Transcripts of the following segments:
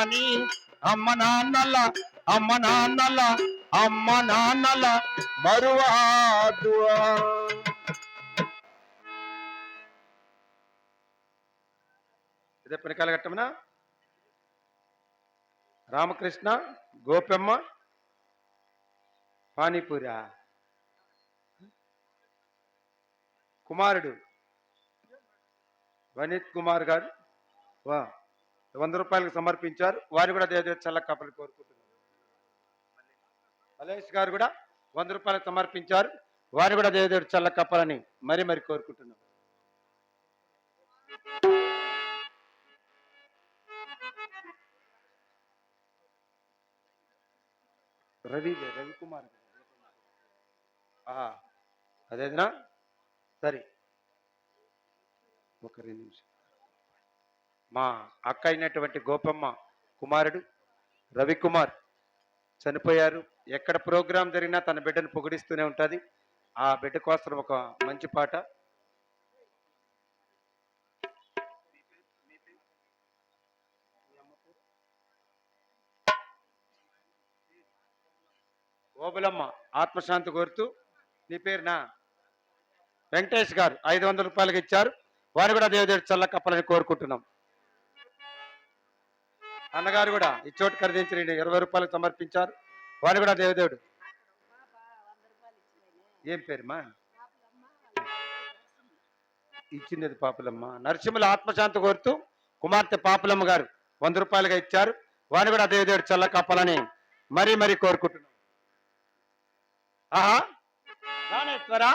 గాని అమ్మ నాన్నల అమ్మ నాన్నల అమ్మ నాన్నల మరువాదు ఇదే పని కలగట్టమనా రామకృష్ణ గోపెమ్మ పానీపూరా. కుమారుడు వనీత్ కుమార్ గారు. వా. వంద రూపాయలకు సమర్పించారు. వారు కూడా దేవదేవి చల్ల కప్పలు కోరుకుంటున్నారు. మలేష్ గారు కూడా వంద రూపాయలకు సమర్పించారు. వారు కూడా దేవదేవుడు చల్ల కప్పాలని మరి మరి కోరుకుంటున్నాం రవి రవికుమార్. అదేనా సరే. ఒక రెండు నిమిషం మా అక్క అయినటువంటి గోపమ్మ కుమారుడు రవికుమార్ చనిపోయారు. ఎక్కడ ప్రోగ్రాం జరిగినా తన బిడ్డను పొగిడిస్తూనే ఉంటుంది. ఆ బిడ్డ కోసం ఒక మంచి పాట. ఓబులమ్మ ఆత్మశాంతి కోరుతూ నీ పేరునా వెంకటేష్ గారు ఐదు వందల రూపాయలకి ఇచ్చారు. వారు కూడా దేవదేవుడు చల్ల కప్పాలని కోరుకుంటున్నాం. అన్నగారు కూడా ఈ చోటు ఖరీదించి ఇరవై రూపాయలకు సమర్పించారు. వాడు కూడా దేవదేవుడు. ఏం పేరుమా ఇచ్చింది పాపులమ్మ. నరసింహుల ఆత్మశాంతి కోరుతూ కుమార్తె పాపులమ్మ గారు వంద రూపాయలుగా ఇచ్చారు. వాడిని కూడా దేవదేవుడు చల్ల కప్పాలని మరీ మరీ కోరుకుంటున్నాం. ఆహా! రానేశ్వరా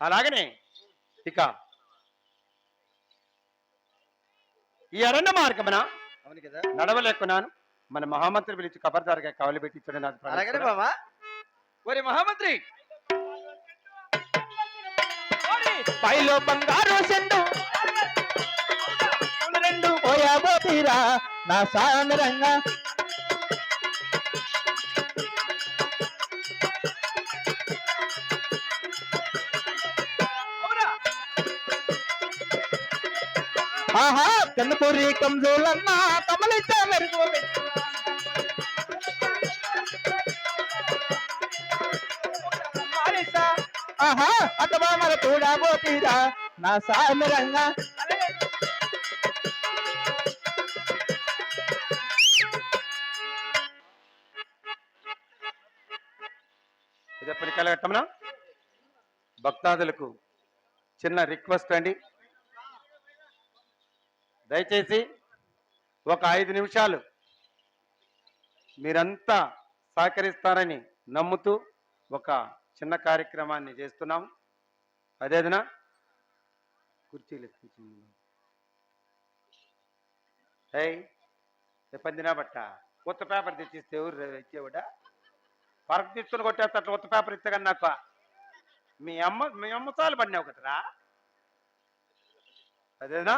అలాగనే ఇక ఈ అరణ్య మార్గమున అవును కదా నడవలేకున్నాను. మన మహామంత్రి పిలిచి కబర్దారుగా కవలి పెట్టి నాకు అలాగనే బావా? ఒరి మహామంత్రి! పైలో బంగారు సెండు రెండు. పోయాబో తీరా నా ఆహా కన్నుపూరి కంజోలన్నా కమలిచ్చా మెరుగు ఆహా అటవా మన కూడా పోతీరా. నా సామరంగా ఇది ఎప్పటి కలగట్టమనా భక్తాదులకు చిన్న రిక్వెస్ట్ అండి. దయచేసి ఒక ఐదు నిమిషాలు మీరంతా సహకరిస్తారని నమ్ముతూ ఒక చిన్న కార్యక్రమాన్ని చేస్తున్నాం. అదేదినా కుర్చీలు ఎత్తుకుంటున్నాం. ఏయ్ పందినా బట్ట కొత్త పేపర్ తెచ్చిస్తే ఎవరు ఇచ్చేవాడా? పరకు తీసుకుని కొట్టేస్తా అట్లా కొత్త పేపర్ ఇస్తే కానీ నాకు మీ అమ్మ మీ అమ్మ చాలు పడినావు కదరా? అదేనా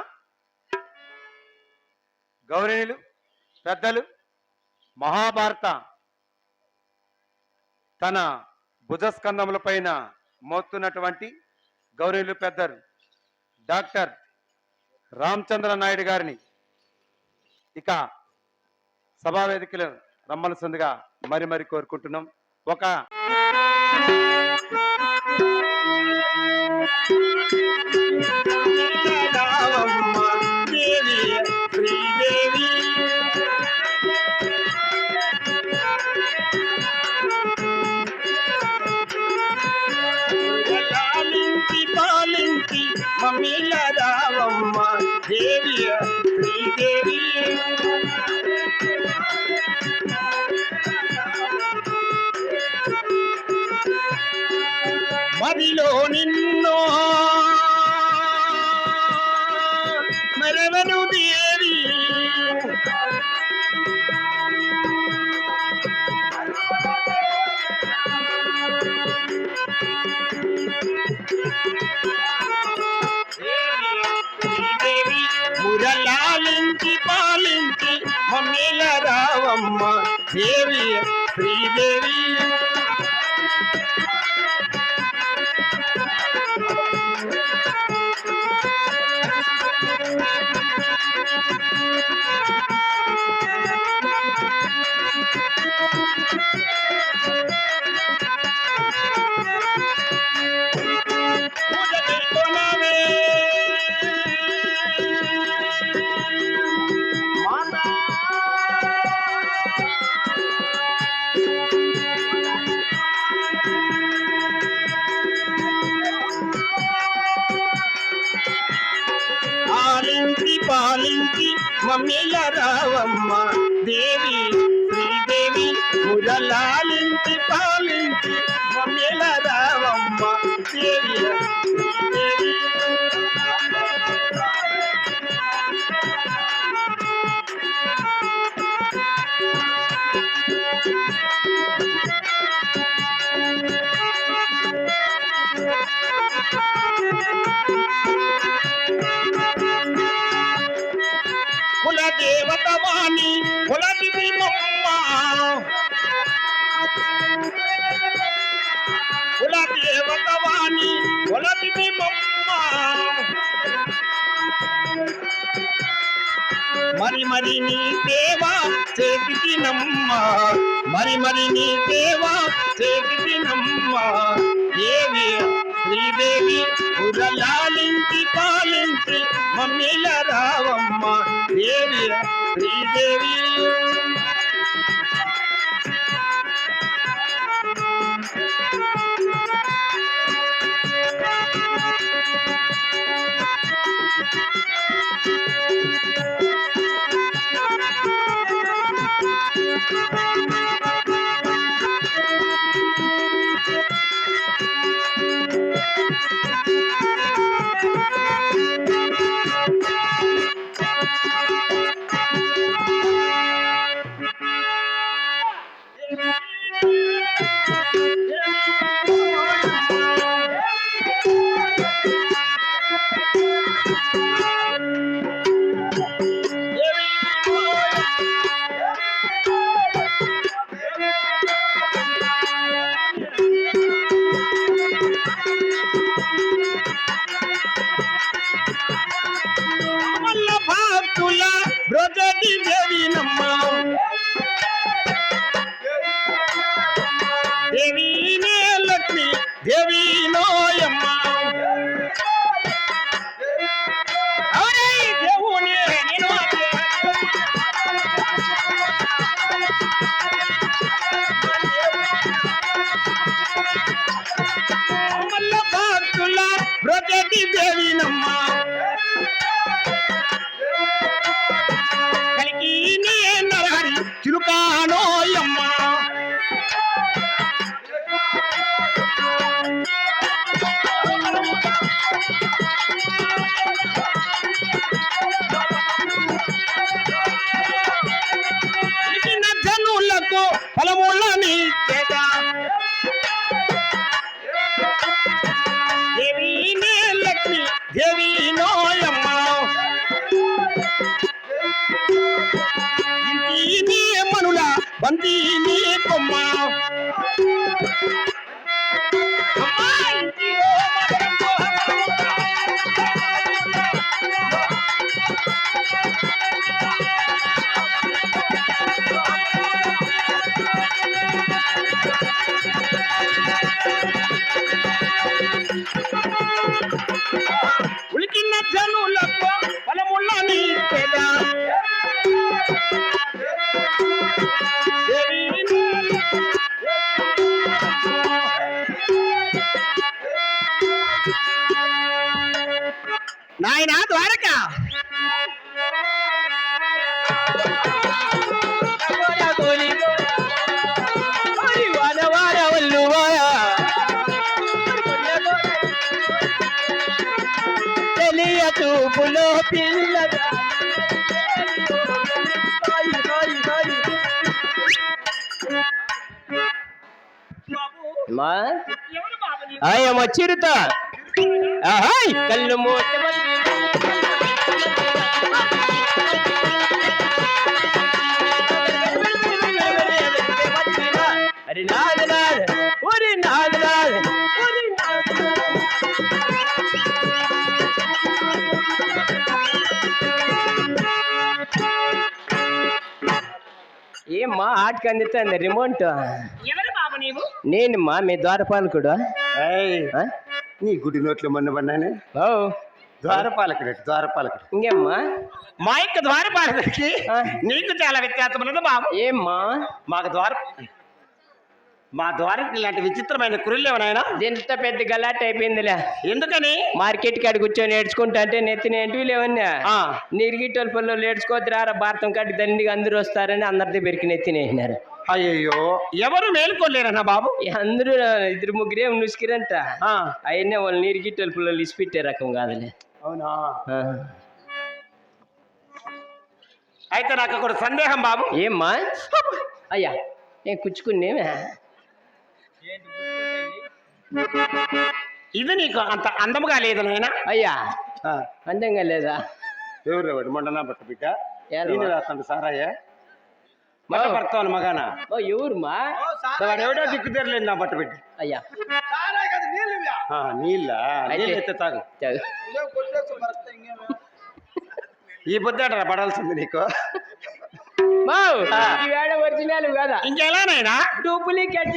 గౌరవనీయులు పెద్దలు మహాభారత తన భుజస్కంధముల పైన మోస్తున్నటువంటి గౌరీలు పెద్దలు డాక్టర్ రామచంద్ర నాయుడు గారిని ఇక సభావేదికలు రమ్మలసిందిగా మరి మరి కోరుకుంటున్నాం. ఒక మదిలో నిన్ను మరవను దేవి. శ్రీదేవి పాలించి మమ్మీల రావమ్మ దేవి శ్రీదేవి. మమ్మీల రావమ్మ దేవి శ్రీదేవి మురలాలించి పాలించి మమ్మీల రావమ్మ దేవి శ్రీదేవి. కుల దేవత వాణి మరి మరి నీ సేవా చేతి నమ్మ మరి మరి నీ సేవా చేతి నమ్మ దేవి శ్రీదేవి ఉదలాలించి పాలించి మమ్మీల రావమ్మ. దేవి శ్రీదేవి జనులకు ఫలములని చేత దేవి నే లక్ష్మి దేవి నోయమ్మ. ఇంటి నీ మనుల బంతి నీ కొమ్మ. నాయనా ద్వారక. చూపులో పిల్లగా. మా? ఆయమ్మ చిరుత. కళ్ళు మూత ఏమ్మా ఆటకి రిమోట్ ఎవరు బాబు మీ ద్వారపాలకుడు? నీ గుడి నోట్లు మొన్నమన్నానే ఓ. ద్వారపాలకుడు ద్వారపాలకుడు. ఇంకేమ్మా? మా యొక్క ద్వారపాలకుడికి నీకు చాలా వ్యత్యాసం ఉన్నది బాబు. ఏమ్మా? మాకు ద్వారపాల మా ద్వారం ఇలాంటి విచిత్రమైన కురులు ఏమైనా ఎంత పెద్ద గలాట్ అయిపోయిందిలే. ఎందుకని? మార్కెట్ కాడ కూర్చొని ఏడ్చుకుంటా అంటే నెత్తిన ఏంటివి లేవన్నా? ఆ, నిరిగిటోళ్ళ పళ్ళు ఏడ్చుకోద్దురా భారతం కాడికి దండిగా అందరూ వస్తారని అందరి దగ్గరికి నెత్తినేసినారు అయ్యయ్యో ఎవరు మేలుకోలేరన్నా బాబు? అందరూ ఇద్దరు ముగ్గురే నుసికిరంట అయినా వాళ్ళు నీరిగిటోళ్ళ పిల్లలు ఇసిపెట్టే రకం కాదులే. అవునా. అయితే నాకు ఒక సందేహం బాబు. ఏమ్మా? అయ్యా ఏం కుచ్చుకునేమే ఇది నీకు అంత అందముగా లేదు నాయనా? అయ్యా ఆ, అందంగా లేదా? ఎవరు వాడు? మొండనా బట్ట బిడ్డ? నేను రాస్తాను సారాయే. మట పడతాను మగానా? ఓ ఎవరుమా? వాడు ఎవడో దిక్కు తెరలేదు నా బట్ట బిడ్డ. అయ్యా. నీళ్ళు నీళ్ళ? ఎత్తే తాగు. ఈ బుద్ధాడ పడాల్సింది నీకు? వేడ ఒరిజినల్ కదా. ఇంకెలానైనా డూప్లికేట్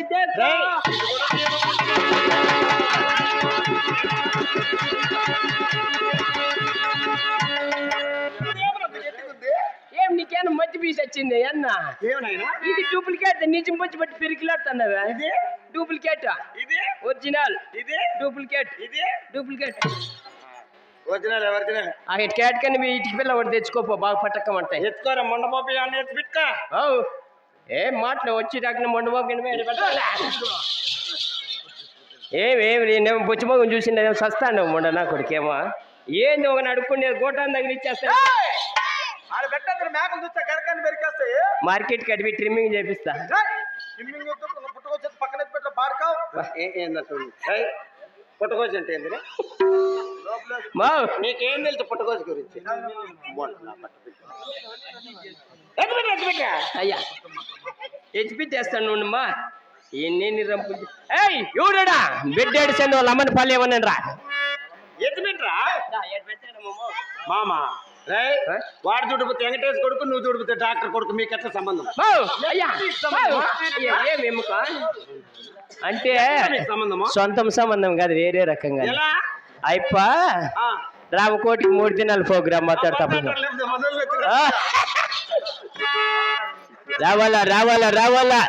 ఏం నీకేనా మధ్య పీస్ వచ్చింది అన్న? ఇది డూప్లికేట్ నిజం వచ్చి బట్టి పిరికిలాడుతున్నావా. డూప్లికేట్? ఇది? ఒరిజినల్. ఇది? డూప్లికేట్. ఇది? డూప్లికేట్. Original original? ఆ కేట్ కని మీ ఇటుకి పిల్ల ఒకటి తెచ్చుకోపో బాగా పట్టకమంటాయి ఎత్తుకోరా మొండమోపి అని ఎత్తి పెట్టుకో ఓ ఏం మాటలు వచ్చి రాకిన మొండమోగిన ఏమేమి నేనేమో బొచ్చిమోగం చూసిండే సస్తాను మొండ నా కొడుకేమో. ఏంది ఒక అడుక్కునేది గోటాన్ దగ్గర ఇచ్చేస్తా మార్కెట్ కడిపి ట్రిమ్మింగ్ చేపిస్తా. ఇమ్మింగ్ పుట్టుకొచ్చేది పక్కన పుట్టకోసి అంటే మా నీకేం తెలుసు పుట్టకోసి గురించి? అయ్యా ఎత్తిపెట్టేస్తాను నుండమ్మా ఎన్ని రంపు. ఏయ్ ఎవడా బిడ్డ ఏడిసండి వాళ్ళ అమ్మని పల్లె రా పెట్టురా మామ. వాడు చుడుపుతే వెంకటేష్ కొడుకు నువ్వు చుడుపుతే డాక్టర్ కొడుకు మీకు ఎట్లా సంబంధం అంటే మీకు సంబంధమా? సొంతం సంబంధం కాదు వేరే రకంగా ఆ, రామకోటికి మూడు దినాల ప్రోగ్రామ్ మొదలు పెట్టు. రావాలా రావాలా రావాలా?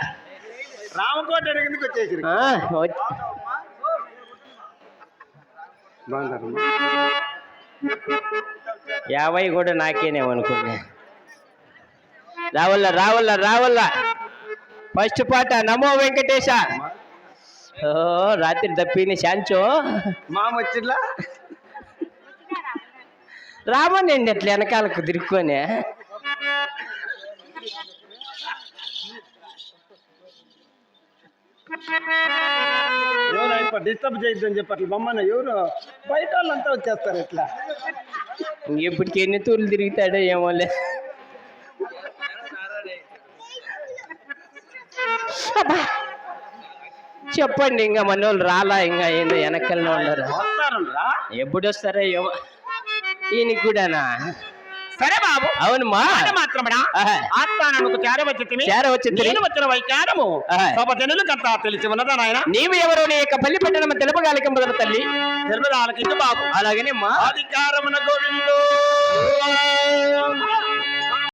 రామకోట యాభై కూడా నాకేనేమనుకున్నా రావాలా రావాలా రావాలా? ఫస్ట్ పాట నమో వెంకటేశ. ఓ రాత్రి దప్పింది శాంచో. మామ వచ్చిట్లా రామనండి అట్లా వెనకాలకు తిరుక్కొని? ఎవరు డిస్టర్బ్ చేయొద్దని చెప్పి అట్లా బొమ్మన ఎవరు? బయట వాళ్ళంతా వచ్చేస్తారు ఇట్లా. ఇప్పటికి ఎన్ని తూర్లు తిరుగుతాడో ఏమోలే. అబ్బా. చెప్పండి ఇంకా మన వాళ్ళు రాలా ఇంకా ఏందో వెనకల్లో ఉన్నారు. ఎప్పుడు వస్తారో ఏమో. ఈయనకి కూడానా? సరే బాబు. అవునమ్మా. మాట మాత్రమడా. ఆత్మానకు. నేను వచ్చిన వైకారము. తెలిసి ఉన్నదా నాయన? నీవు ఎవరో? నీ యొక్క పల్లి పట్టణం తెలుపగాలిక మొదల తల్లి. తెలుగు ఆలకించు బాబు. అలాగనే మా అధికారమున గోవిందో.